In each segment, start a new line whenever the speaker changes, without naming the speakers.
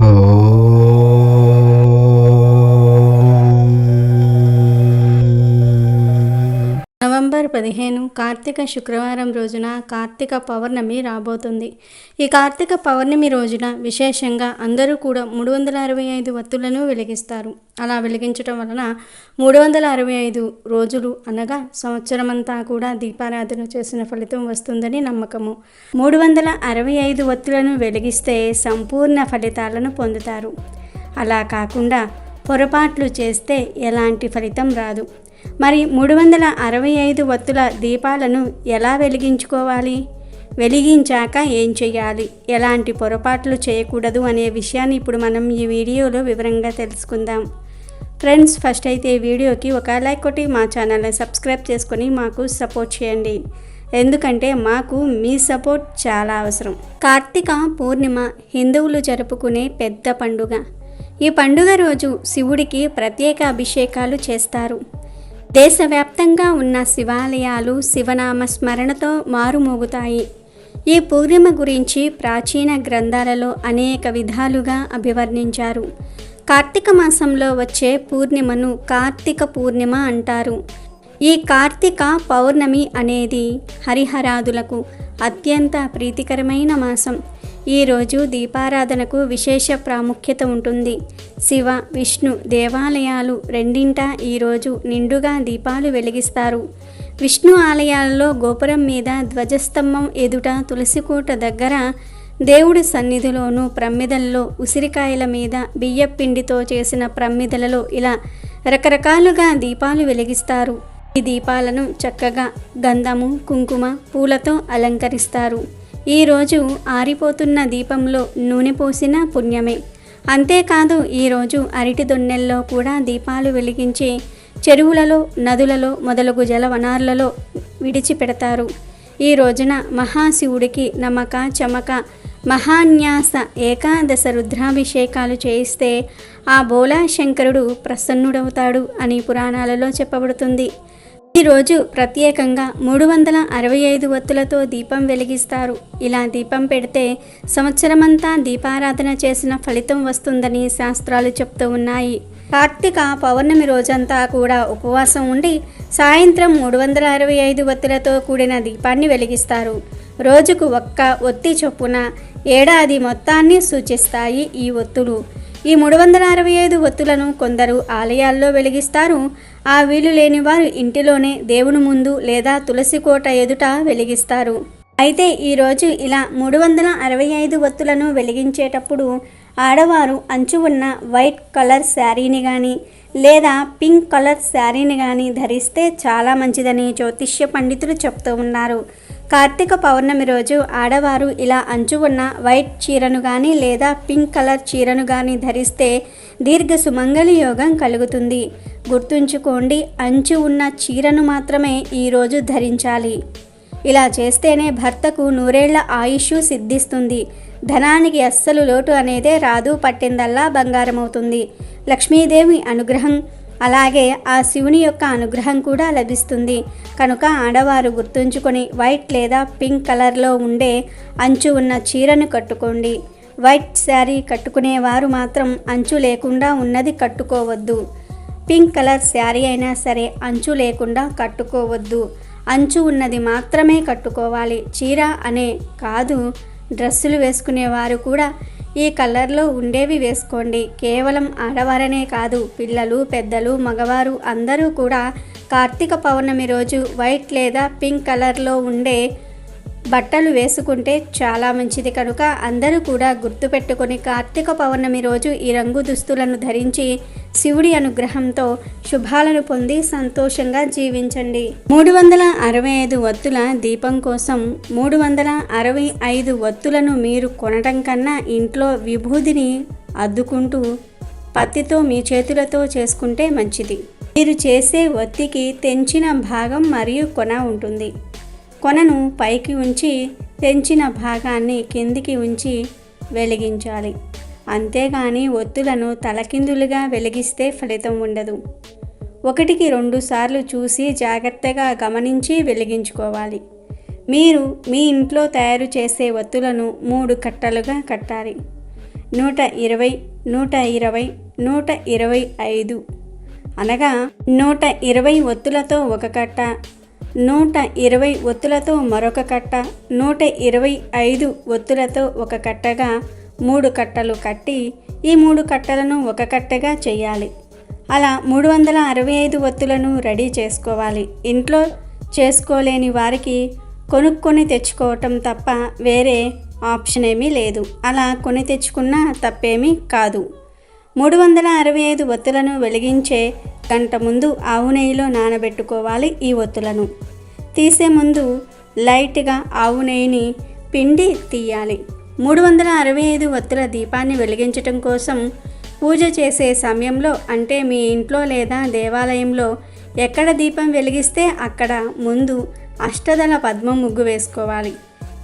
Oh. Karthika శుక్రవారం రోజున కార్తీక పౌర్ణమి రాబోతుంది. ఈ కార్తీక పౌర్ణమి రోజున విశేషంగా అందరూ కూడా మూడు వందల అరవై ఐదు వత్తులను వెలిగిస్తారు. అలా వెలిగించటం వలన మూడు వందల అరవై ఐదు రోజులు అనగా సంవత్సరమంతా కూడా దీపారాధన చేసిన ఫలితం వస్తుందని నమ్మకము. మూడు వందల అరవై ఐదు వత్తులను వెలిగిస్తే సంపూర్ణ ఫలితాలను పొందుతారు. అలా కాకుండా పొరపాట్లు చేస్తే ఎలాంటి ఫలితం రాదు. మరి మూడు వందల అరవై ఐదు వత్తుల దీపాలను ఎలా వెలిగించుకోవాలి? వెలిగించాక ఏం చేయాలి ఎలాంటి పొరపాట్లు చేయకూడదు అనే విషయాన్ని ఇప్పుడు మనం ఈ వీడియోలో వివరంగా తెలుసుకుందాం. ఫ్రెండ్స్ ఫస్ట్ అయితే ఈ వీడియోకి ఒక లైక్ కొట్టి మా ఛానల్ని సబ్స్క్రైబ్ చేసుకొని మాకు సపోర్ట్ చేయండి. ఎందుకంటే మాకు మీ సపోర్ట్ చాలా అవసరం. కార్తీక పూర్ణిమ హిందువులు జరుపుకునే పెద్ద పండుగ. ఈ పండుగ రోజు శివుడికి ప్రత్యేక అభిషేకాలు చేస్తారు. దేశవ్యాప్తంగా ఉన్న శివాలయాలు శివనామ స్మరణతో మారుమోగుతాయి. ఈ పూర్ణిమ గురించి ప్రాచీన గ్రంథాలలో అనేక విధాలుగా అభివర్ణించారు. కార్తీక మాసంలో వచ్చే పూర్ణిమను కార్తీక పూర్ణిమ అంటారు. ఈ కార్తీక పౌర్ణమి అనేది హరిహరాదులకు అత్యంత ప్రీతికరమైన మాసం. ఈరోజు దీపారాధనకు విశేష ప్రాముఖ్యత ఉంటుంది. శివ విష్ణు దేవాలయాలు రెండింట ఈరోజు నిండుగా దీపాలు వెలిగిస్తారు. విష్ణు ఆలయాలలో గోపురం మీద ధ్వజస్తంభం ఎదుట తులసికోట దగ్గర దేవుడి సన్నిధిలోనూ ప్రమ్మిదల్లో ఉసిరికాయల మీద బియ్యపిండితో చేసిన ప్రమ్మిదలలో ఇలా రకరకాలుగా దీపాలు వెలిగిస్తారు. ఈ దీపాలను చక్కగా గంధము కుంకుమ పూలతో అలంకరిస్తారు. ఈరోజు ఆరిపోతున్న దీపంలో నూనె పోసిన పుణ్యమే. అంతేకాదు ఈరోజు అరటి దొన్నెల్లో కూడా దీపాలు వెలిగించి చెరువులలో నదులలో మొదలగు జలవనారులలో విడిచిపెడతారు. ఈ రోజున మహాశివుడికి నమక చమక మహాన్యాస ఏకాదశ రుద్రాభిషేకాలు చేయిస్తే ఆ బోలా శంకరుడు ప్రసన్నుడవుతాడు అని పురాణాలలో చెప్పబడుతుంది. ఈరోజు ప్రత్యేకంగా మూడు వందల అరవై ఐదు వత్తులతో దీపం వెలిగిస్తారు. ఇలా దీపం పెడితే సంవత్సరమంతా దీపారాధన చేసిన ఫలితం వస్తుందని శాస్త్రాలు చెప్తూ ఉన్నాయి. కార్తీక పౌర్ణమి రోజంతా కూడా ఉపవాసం ఉండి సాయంత్రం మూడు వందల అరవై ఐదు వత్తులతో కూడిన దీపాన్ని వెలిగిస్తారు. రోజుకు ఒక్క ఒత్తి చొప్పున ఏడాది మొత్తాన్ని సూచిస్తాయి ఈ ఒత్తులు. ఈ మూడు వందల అరవై ఐదు ఒత్తులను కొందరు ఆలయాల్లో వెలిగిస్తారు. ఆ వీలు లేని వారు ఇంటిలోనే దేవుని ముందు లేదా తులసి కోట ఎదుట వెలిగిస్తారు. అయితే ఈరోజు ఇలా మూడు వందల అరవై ఐదు ఒత్తులను వెలిగించేటప్పుడు ఆడవారు అంచు ఉన్న వైట్ కలర్ శారీని కానీ లేదా పింక్ కలర్ శారీని కానీ ధరిస్తే చాలా మంచిదని జ్యోతిష్య పండితులు చెప్తూ ఉన్నారు. కార్తీక పౌర్ణమి రోజు ఆడవారు ఇలా అంచు ఉన్న వైట్ చీరను కానీ లేదా పింక్ కలర్ చీరను కానీ ధరిస్తే దీర్ఘ సుమంగళి యోగం కలుగుతుంది. గుర్తుంచుకోండి అంచు ఉన్న చీరను మాత్రమే ఈరోజు ధరించాలి. ఇలా చేస్తేనే భర్తకు నూరేళ్ళ ఆయుష్ సిద్ధిస్తుంది. ధనానికి అస్సలు లోటు అనేదే రాదు పట్టిందల్లా బంగారమవుతుంది. లక్ష్మీదేవి అనుగ్రహం అలాగే ఆ శివుని యొక్క అనుగ్రహం కూడా లభిస్తుంది. కనుక ఆడవారు గుర్తుంచుకొని వైట్ లేదా పింక్ కలర్లో ఉండే అంచు ఉన్న చీరను కట్టుకోండి. వైట్ శారీ కట్టుకునేవారు మాత్రం అంచు లేకుండా ఉన్నది కట్టుకోవద్దు. పింక్ కలర్ శారీ అయినా సరే అంచు లేకుండా కట్టుకోవద్దు. అంచు ఉన్నది మాత్రమే కట్టుకోవాలి. చీర అనే కాదు డ్రెస్సులు వేసుకునేవారు కూడా ఈ కలర్లో ఉండేవి వేసుకోండి. కేవలం ఆడవారనే కాదు పిల్లలు పెద్దలు మగవారు అందరూ కూడా కార్తీక పౌర్ణమి రోజు వైట్ లేదా పింక్ కలర్లో ఉండే బట్టలు వేసుకుంటే చాలా మంచిది కనుక అందరూ కూడా గుర్తుపెట్టుకొని కార్తీక పౌర్ణమి రోజు ఈ రంగు దుస్తులను ధరించి శివుడి అనుగ్రహంతో శుభాలను పొంది సంతోషంగా జీవించండి. మూడు వందల అరవై ఐదు వత్తుల దీపం కోసం మూడు వందల అరవై ఐదు వత్తులను మీరు కొనడం కన్నా ఇంట్లో విభూదిని అద్దుకుంటూ పత్తితో మీ చేతులతో చేసుకుంటే మంచిది. మీరు చేసే ఒత్తికి తెంచిన భాగం మరియు కొన ఉంటుంది. కొనను పైకి ఉంచి తెంచిన భాగాన్ని కిందికి ఉంచి వెలిగించాలి. అంతేగాని ఒత్తులను తలకిందులుగా వెలిగిస్తే ఫలితం ఉండదు. ఒకటికి రెండు సార్లు చూసి జాగ్రత్తగా గమనించి వెలిగించుకోవాలి. మీరు మీ ఇంట్లో తయారు చేసే ఒత్తులను మూడు కట్టలుగా కట్టాలి. నూట ఇరవై నూట ఇరవై నూట ఇరవై ఐదు అనగా నూట ఇరవై ఒత్తులతో ఒక కట్ట నూట ఇరవై ఒత్తులతో మరొక కట్ట నూట ఇరవై ఐదు ఒత్తులతో ఒక కట్టగా మూడు కట్టలు కట్టి ఈ మూడు కట్టలను ఒక కట్టగా చేయాలి. అలా మూడు వందల అరవై ఐదు ఒత్తులను రెడీ చేసుకోవాలి. ఇంట్లో చేసుకోలేని వారికి కొనుక్కొని తెచ్చుకోవటం తప్ప వేరే ఆప్షన్ ఏమీ లేదు. అలా కొని తెచ్చుకున్న తప్పేమీ కాదు. మూడు వందల అరవై ఐదు ఒత్తులను వెలిగించే గంట ముందు ఆవు నెయ్యిలో నానబెట్టుకోవాలి ఈ ఒత్తులను. తీసే ముందు లైట్గా ఆవు నెయ్యిని పిండి తీయాలి. మూడు వందల అరవై ఐదు ఒత్తుల దీపాన్ని వెలిగించటం కోసం పూజ చేసే సమయంలో అంటే మీ ఇంట్లో లేదా దేవాలయంలో ఎక్కడ దీపం వెలిగిస్తే అక్కడ ముందు అష్టదళ పద్మం ముగ్గు వేసుకోవాలి.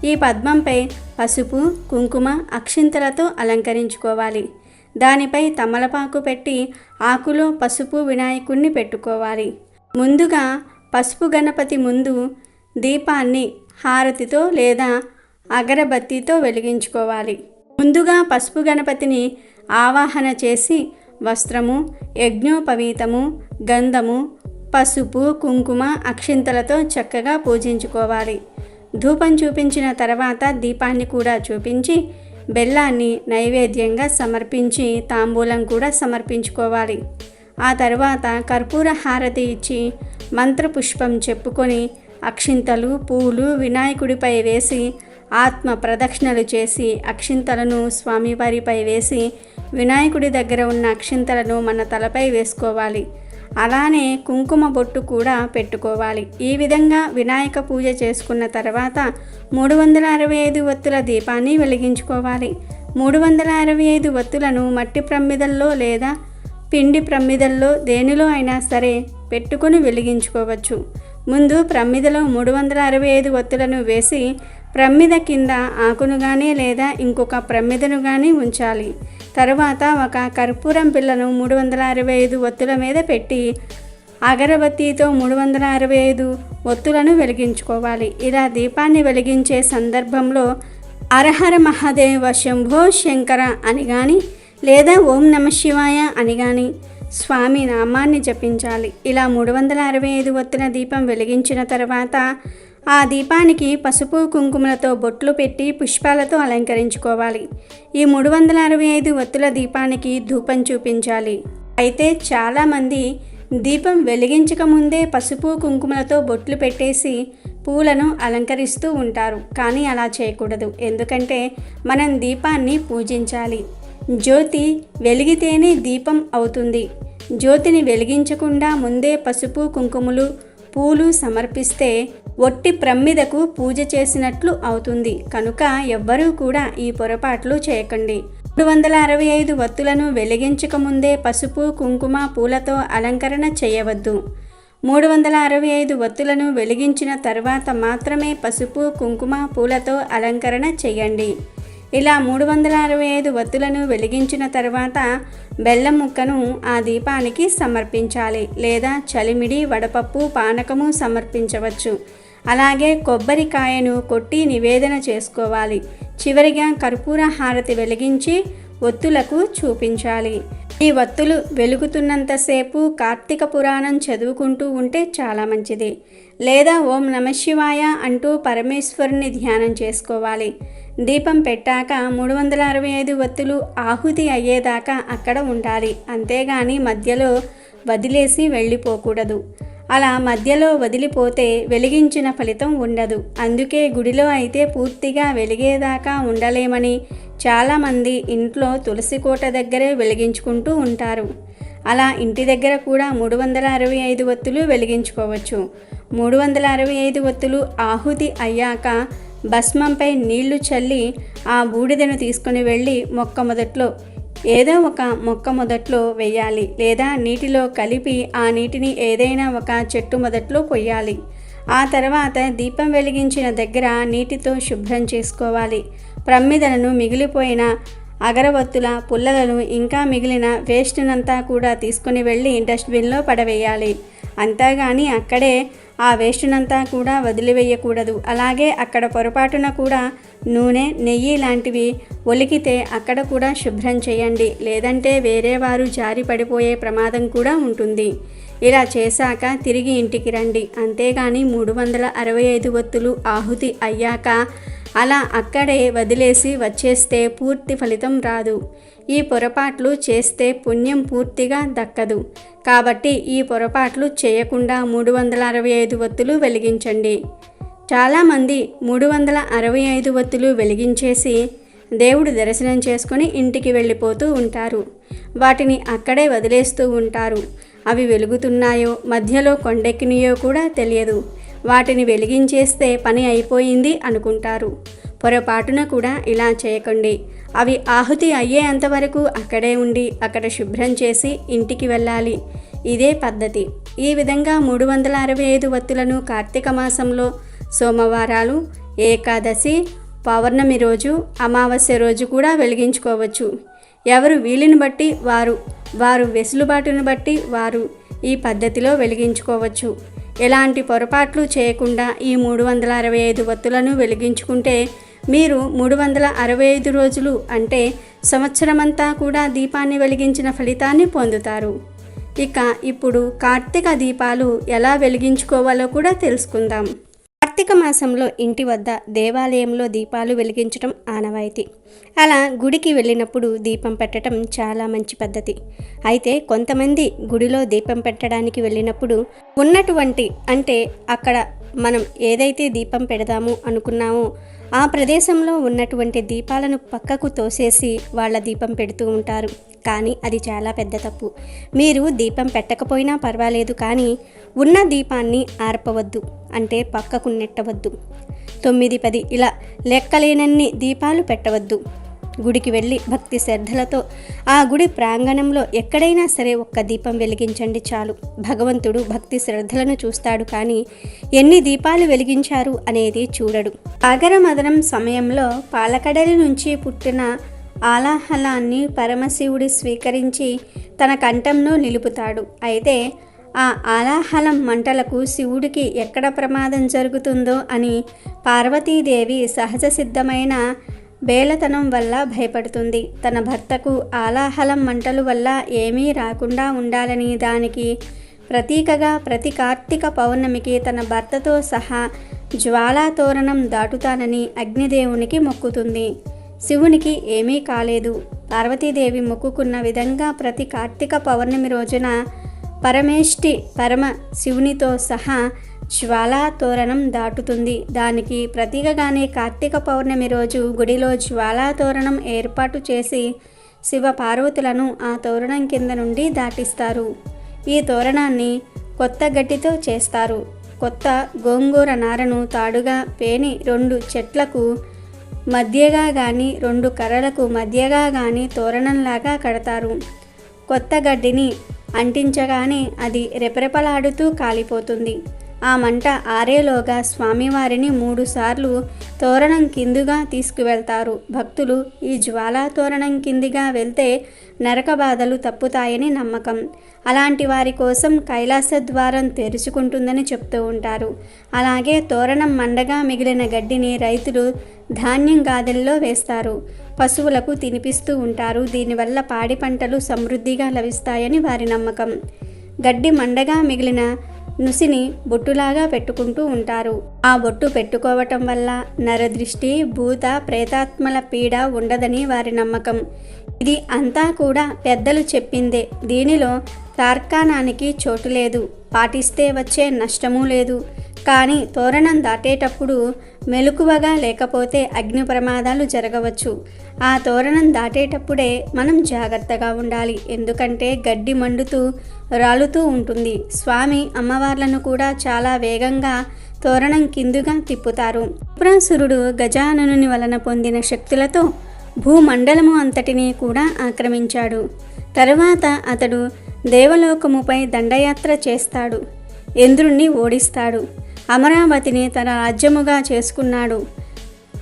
ఈ పద్మంపై పసుపు కుంకుమ అక్షింతలతో అలంకరించుకోవాలి. దానిపై తమలపాకు పెట్టి ఆకులో పసుపు వినాయకుణ్ణి పెట్టుకోవాలి. ముందుగా పసుపు గణపతి ముందు దీపాన్ని హారతితో లేదా అగరబత్తితో వెలిగించుకోవాలి. ముందుగా పసుపు గణపతిని ఆవాహన చేసి వస్త్రము యజ్ఞోపవీతము గంధము పసుపు కుంకుమ అక్షింతలతో చక్కగా పూజించుకోవాలి. ధూపం చూపించిన తర్వాత దీపాన్ని కూడా చూపించి బెల్లాన్ని నైవేద్యంగా సమర్పించి తాంబూలం కూడా సమర్పించుకోవాలి. ఆ తర్వాత కర్పూర హారతి ఇచ్చి మంత్రపుష్పం చెప్పుకొని అక్షింతలు పూలు వినాయకుడిపై వేసి ఆత్మ ప్రదక్షిణలు చేసి అక్షింతలను స్వామివారిపై వేసి వినాయకుడి దగ్గర ఉన్న అక్షింతలను మన తలపై వేసుకోవాలి. అలానే కుంకుమ బొట్టు కూడా పెట్టుకోవాలి. ఈ విధంగా వినాయక పూజ చేసుకున్న తర్వాత మూడు వందల అరవై ఐదు ఒత్తుల దీపాన్ని వెలిగించుకోవాలి. మూడు వందల అరవై ఐదు ఒత్తులను మట్టి ప్రమిదల్లో లేదా పిండి ప్రమిదల్లో దేనిలో అయినా సరే పెట్టుకొని వెలిగించుకోవచ్చు. ముందు ప్రమిదలో మూడు వందల అరవై ఐదు ఒత్తులను వేసి ప్రమ్మిద కింద ఆకును కానీ లేదా ఇంకొక ప్రమ్మిదను కానీ ఉంచాలి. తరువాత ఒక కర్పూరం పిల్లను మూడు వందల అరవై ఐదు ఒత్తుల మీద పెట్టి అగరబత్తితో మూడు వందల అరవై ఐదు ఒత్తులను వెలిగించుకోవాలి. ఇలా దీపాన్ని వెలిగించే సందర్భంలో అరహర మహాదేవ శంభో శంకర అని కానీ లేదా ఓం నమ శివాయ అని కానీ స్వామి నామాన్ని జపించాలి. ఇలా మూడు వందల అరవై ఐదు ఒత్తుల దీపం వెలిగించిన తర్వాత ఆ దీపానికి పసుపు కుంకుమలతో బొట్లు పెట్టి పుష్పాలతో అలంకరించుకోవాలి. ఈ మూడు వందల అరవై ఐదు ఒత్తుల దీపానికి ధూపం చూపించాలి. అయితే చాలామంది దీపం వెలిగించక ముందే పసుపు కుంకుమలతో బొట్లు పెట్టేసి పూలను అలంకరిస్తూ ఉంటారు. కానీ అలా చేయకూడదు. ఎందుకంటే మనం దీపాన్ని పూజించాలి. జ్యోతి వెలిగితేనే దీపం అవుతుంది. జ్యోతిని వెలిగించకుండా ముందే పసుపు కుంకుమలు పూలు సమర్పిస్తే ఒట్టి ప్రమ్మిదకు పూజ చేసినట్లు అవుతుంది. కనుక ఎవ్వరూ కూడా ఈ పొరపాట్లు చేయకండి. మూడు వందల అరవై ఐదు వత్తులను వెలిగించకముందే పసుపు కుంకుమ పూలతో అలంకరణ చేయవద్దు. మూడు వందల అరవై ఐదు వత్తులను వెలిగించిన తర్వాత మాత్రమే పసుపు కుంకుమ పూలతో అలంకరణ చేయండి. ఇలా మూడు వందల అరవై ఐదు వత్తులను వెలిగించిన తర్వాత బెల్లం ముక్కను ఆ దీపానికి సమర్పించాలి లేదా చలిమిడి వడపప్పు పానకము సమర్పించవచ్చు. అలాగే కొబ్బరికాయను కొట్టి నివేదన చేసుకోవాలి. చివరిగా కర్పూర హారతి వెలిగించి ఒత్తులకు చూపించాలి. ఈ వత్తులు వెలుగుతున్నంతసేపు కార్తీక పురాణం చదువుకుంటూ ఉంటే చాలా మంచిది. లేదా ఓం నమశివాయ అంటూ పరమేశ్వరుని ధ్యానం చేసుకోవాలి. దీపం పెట్టాక మూడు వందల అరవై ఐదు వత్తులు ఆహుతి అయ్యేదాకా అక్కడ ఉండాలి. అంతేగాని మధ్యలో వదిలేసి వెళ్ళిపోకూడదు. అలా మధ్యలో వదిలిపోతే వెలిగించిన ఫలితం ఉండదు. అందుకే గుడిలో అయితే పూర్తిగా వెలిగేదాకా ఉండలేమని చాలామంది ఇంట్లో తులసి కోట దగ్గరే వెలిగించుకుంటూ ఉంటారు. అలా ఇంటి దగ్గర కూడా మూడు వందల అరవై ఐదు ఒత్తులు వెలిగించుకోవచ్చు. మూడు వందల అరవై ఐదు ఒత్తులు ఆహుతి అయ్యాక భస్మంపై నీళ్ళు చల్లి ఆ బూడిదను తీసుకుని వెళ్ళి మొక్క మొదట్లో ఏదో ఒక మొక్క మొదట్లో వేయాలి లేదా నీటిలో కలిపి ఆ నీటిని ఏదైనా ఒక చెట్టు మొదట్లో పొయ్యాలి. ఆ తర్వాత దీపం వెలిగించిన దగ్గర నీటితో శుభ్రం చేసుకోవాలి. ప్రమ్మిదలను మిగిలిపోయిన అగరవత్తుల పుల్లలను ఇంకా మిగిలిన వేస్ట్నంతా కూడా తీసుకుని వెళ్ళి డస్ట్బిన్లో పడవేయాలి. అంతేగాని అక్కడే ఆ వేస్టునంతా కూడా వదిలివేయకూడదు. అలాగే అక్కడ పొరపాటున కూడా నూనె నెయ్యి లాంటివి ఒలికితే అక్కడ కూడా శుభ్రం చేయండి. లేదంటే వేరే వారు జారి పడిపోయే ప్రమాదం కూడా ఉంటుంది. ఇలా చేశాక తిరిగి ఇంటికి రండి. అంతేగాని మూడు వందల అరవై ఐదు ఒత్తులు ఆహుతి అయ్యాక అలా అక్కడే వదిలేసి వచ్చేస్తే పూర్తి ఫలితం రాదు. ఈ పొరపాట్లు చేస్తే పుణ్యం పూర్తిగా దక్కదు. కాబట్టి ఈ పొరపాట్లు చేయకుండా మూడు వందల అరవై ఐదు ఒత్తులు వెలిగించండి. చాలామంది మూడు వందల అరవై ఐదు ఒత్తులు వెలిగించేసి దేవుడు దర్శనం చేసుకుని ఇంటికి వెళ్ళిపోతూ ఉంటారు. వాటిని అక్కడే వదిలేస్తూ ఉంటారు. అవి వెలుగుతున్నాయో మధ్యలో కొండెక్కినాయో కూడా తెలియదు. వాటిని వెలిగించేస్తే పని అయిపోయింది అనుకుంటారు. పొరపాటున కూడా ఇలా చేయకండి. అవి ఆహుతి అయ్యేంతవరకు అక్కడే ఉండి అక్కడ శుభ్రం చేసి ఇంటికి వెళ్ళాలి. ఇదే పద్ధతి. ఈ విధంగా మూడు వందల అరవై ఐదు వత్తులను కార్తీక మాసంలో సోమవారాలు ఏకాదశి పౌర్ణమి రోజు అమావాస్య రోజు కూడా వెలిగించుకోవచ్చు. ఎవరు వీలుని బట్టి వారు వారు వెసులుబాటును బట్టి వారు ఈ పద్ధతిలో వెలిగించుకోవచ్చు. ఎలాంటి పొరపాట్లు చేయకుండా ఈ మూడు వందల అరవై ఐదు వత్తులను వెలిగించుకుంటే మీరు మూడు వందల అరవై ఐదు రోజులు అంటే సంవత్సరమంతా కూడా దీపాన్ని వెలిగించిన ఫలితాన్ని పొందుతారు. ఇక ఇప్పుడు కార్తీక దీపాలు ఎలా వెలిగించుకోవాలో కూడా తెలుసుకుందాం. కార్తీక మాసంలో ఇంటి వద్ద దేవాలయంలో దీపాలు వెలిగించడం ఆనవాయితీ. అలా గుడికి వెళ్ళినప్పుడు దీపం పెట్టడం చాలా మంచి పద్ధతి. అయితే కొంతమంది గుడిలో దీపం పెట్టడానికి వెళ్ళినప్పుడు ఉన్నటువంటి అంటే అక్కడ మనం ఏదైతే దీపం పెడదాము అనుకున్నామో ఆ ప్రదేశంలో ఉన్నటువంటి దీపాలను పక్కకు తోసేసి వాళ్ళ దీపం పెడుతూ ఉంటారు. కానీ అది చాలా పెద్ద తప్పు. మీరు దీపం పెట్టకపోయినా పర్వాలేదు కానీ ఉన్న దీపాన్ని ఆర్పవద్దు అంటే పక్కకు నెట్టవద్దు. తొమ్మిది పది ఇలా లెక్కలేనన్ని దీపాలు పెట్టవద్దు. గుడికి వెళ్ళి భక్తి శ్రద్ధలతో ఆ గుడి ప్రాంగణంలో ఎక్కడైనా సరే ఒక్క దీపం వెలిగించండి చాలు. భగవంతుడు భక్తి శ్రద్ధలను చూస్తాడు కానీ ఎన్ని దీపాలు వెలిగించారు అనేది చూడడు. అగరమదనం సమయంలో పాలకడలి నుంచి పుట్టిన ఆలాహలాన్ని పరమశివుడు స్వీకరించి తన కంఠంలో నిలుపుతాడు. అయితే ఆ ఆలాహలం మంటలకు శివుడికి ఎక్కడ ప్రమాదం జరుగుతుందో అని పార్వతీదేవి సహజ సిద్ధమైన బేలతనం వల్ల భయపడుతుంది. తన భర్తకు ఆలాహలం మంటలు వల్ల ఏమీ రాకుండా ఉండాలని దానికి ప్రతీకగా ప్రతి కార్తీక పౌర్ణమికి తన భర్తతో సహా జ్వాలాతోరణం దాటుతానని అగ్నిదేవునికి మొక్కుతుంది. శివునికి ఏమీ కాలేదు. పార్వతీదేవి మొక్కుకున్న విధంగా ప్రతి కార్తీక పౌర్ణమి రోజున పరమేష్టి పరమ శివునితో సహా జ్వాలా తోరణం దాటుతుంది. దానికి ప్రతీకగానే కార్తీక పౌర్ణమి రోజు గుడిలో జ్వాలా తోరణం ఏర్పాటు చేసి శివ పార్వతులను ఆ తోరణం కింద నుండి దాటిస్తారు. ఈ తోరణాన్ని కొత్త గడ్డితో చేస్తారు. కొత్త గోంగూర నారను తాడుగా పేని రెండు చెట్లకు మధ్యగా కానీ రెండు కర్రలకు మధ్యగా కానీ తోరణంలాగా కడతారు. కొత్త గడ్డిని అంటించగానే అది రెపరెపలాడుతూ కాలిపోతుంది. ఆ మంట ఆరేలోగా స్వామివారిని మూడుసార్లు తోరణం కిందుగా తీసుకువెళ్తారు. భక్తులు ఈ జ్వాలా తోరణం కిందిగా వెళ్తే నరక బాధలు తప్పుతాయని నమ్మకం. అలాంటి వారి కోసం కైలాస ద్వారం తెరుచుకుంటుందని చెప్తూ ఉంటారు. అలాగే తోరణం మండగా మిగిలిన గడ్డిని రైతులు ధాన్యం గాదెల్లో వేస్తారు. పశువులకు తినిపిస్తూ ఉంటారు. దీనివల్ల పాడి పంటలు సమృద్ధిగా లభిస్తాయని వారి నమ్మకం. గడ్డి మండగా మిగిలిన నుసిని బొట్టులాగా పెట్టుకుంటూ ఉంటారు. ఆ బొట్టు పెట్టుకోవటం వల్ల నరదృష్టి భూత ప్రేతాత్మల పీడ ఉండదని వారి నమ్మకం. ఇది అంతా కూడా పెద్దలు చెప్పిందే. దీనిలో తార్కాణానికి చోటు లేదు. పాటిస్తే వచ్చే నష్టమూ లేదు. కానీ తోరణం దాటేటప్పుడు మెలకువగా లేకపోతే అగ్ని ప్రమాదాలు జరగవచ్చు. ఆ తోరణం దాటేటప్పుడే మనం జాగ్రత్తగా ఉండాలి. ఎందుకంటే గడ్డి మండుతూ రాలుతూ ఉంటుంది. స్వామి అమ్మవార్లను కూడా చాలా వేగంగా తోరణం కిందుగా తిప్పుతారు. పురాసురుడు గజాననుని వలన పొందిన శక్తులతో భూమండలము అంతటినీ కూడా ఆక్రమించాడు. తరువాత అతడు దేవలోకముపై దండయాత్ర చేస్తాడు. ఇంద్రుణ్ణి ఓడిస్తాడు. అమరావతిని తన రాజ్యముగా చేసుకున్నాడు.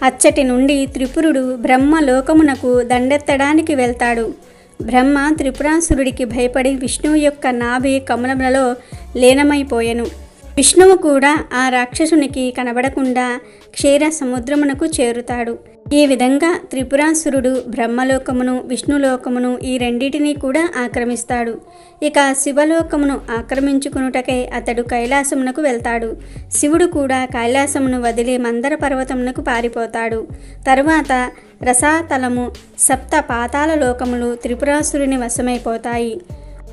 అచ్చటి నుండి త్రిపురుడు బ్రహ్మ లోకమునకు దండెత్తడానికి వెళ్తాడు. బ్రహ్మ త్రిపురాసురుడికి భయపడి విష్ణువు యొక్క నాభి కమలములలో లీనమైపోయెను. విష్ణువు కూడా ఆ రాక్షసునికి కనబడకుండా క్షీర సముద్రమునకు చేరుతాడు. ఈ విధంగా త్రిపురాసురుడు బ్రహ్మలోకమును విష్ణులోకమును ఈ రెండింటినీ కూడా ఆక్రమిస్తాడు. ఇక శివలోకమును ఆక్రమించుకునుటకై అతడు కైలాసమునకు వెళ్తాడు. శివుడు కూడా కైలాసమును వదిలి మందర పర్వతమునకు పారిపోతాడు. తరువాత రసాతలము సప్త పాతాల లోకములు త్రిపురాసురుని వశమైపోతాయి.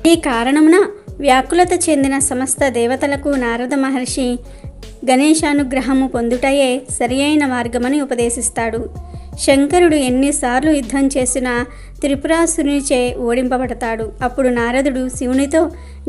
ఈ కారణమున వ్యాకులత చెందిన సమస్త దేవతలకు నారద మహర్షి గణేశానుగ్రహము పొందుటయే సరియైన మార్గమని ఉపదేశిస్తాడు. శంకరుడు ఎన్నిసార్లు యుద్ధం చేసినా త్రిపురాసురునిచే ఓడింపబడతాడు. అప్పుడు నారదుడు శివునితో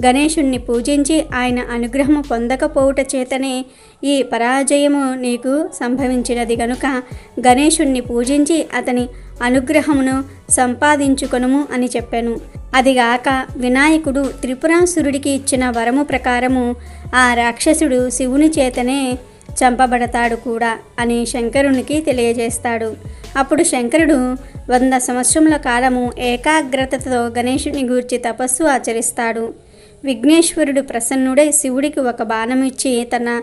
గణేశుణ్ణి పూజించి ఆయన అనుగ్రహము పొందకపోవుట చేతనే ఈ పరాజయము నీకు సంభవించినది గనుక గణేశుణ్ణి పూజించి అతని అనుగ్రహమును సంపాదించుకొనుము అని చెప్పాను. అదిగాక వినాయకుడు త్రిపురాసురుడికి ఇచ్చిన వరము ప్రకారము ఆ రాక్షసుడు శివుని చేతనే చంపబడతాడు కూడా అని శంకరునికి తెలియజేస్తాడు. అప్పుడు శంకరుడు వంద సంవత్సరముల కాలము ఏకాగ్రతతో గణేశుని గూర్చి తపస్సు ఆచరిస్తాడు. విఘ్నేశ్వరుడు ప్రసన్నుడై శివుడికి ఒక బాణం ఇచ్చి తన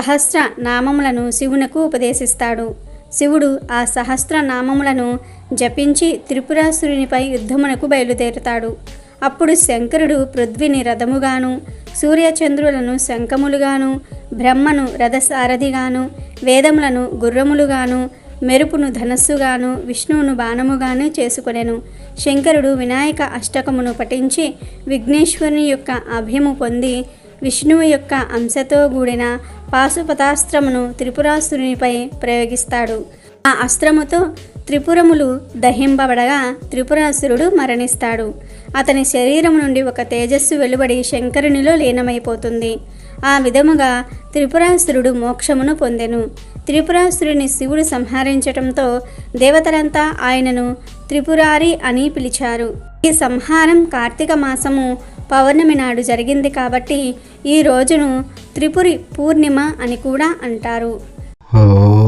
సహస్ర నామములను శివునకు ఉపదేశిస్తాడు. శివుడు ఆ సహస్ర నామములను జపించి త్రిపురాసురునిపై యుద్ధమునకు బయలుదేరుతాడు. అప్పుడు శంకరుడు పృథ్విని రథముగాను సూర్యచంద్రులను శంఖములుగాను బ్రహ్మను రథసారథిగాను వేదములను గుర్రములుగాను మెరుపును ధనస్సుగాను విష్ణువును బాణముగాను చేసుకొనెను. శంకరుడు వినాయక అష్టకమును పఠించి విఘ్నేశ్వరుని యొక్క అభయము పొంది విష్ణువు యొక్క అంశతో కూడిన పాశుపతాస్త్రమును త్రిపురాసురునిపై ప్రయోగిస్తాడు. ఆ అస్త్రముతో త్రిపురములు దహింపబడగా త్రిపురాసురుడు మరణిస్తాడు. అతని శరీరం నుండి ఒక తేజస్సు వెలువడి శంకరునిలో లీనమైపోతుంది. ఆ విధముగా త్రిపురాసురుడు మోక్షమును పొందెను. త్రిపురాసురుని శివుడు సంహరించటంతో దేవతలంతా ఆయనను త్రిపురారి అని పిలిచారు. ఈ సంహారం కార్తీక మాసము పౌర్ణమి నాడు జరిగింది కాబట్టి ఈ రోజును త్రిపురి పూర్ణిమ అని కూడా అంటారు.
ఓ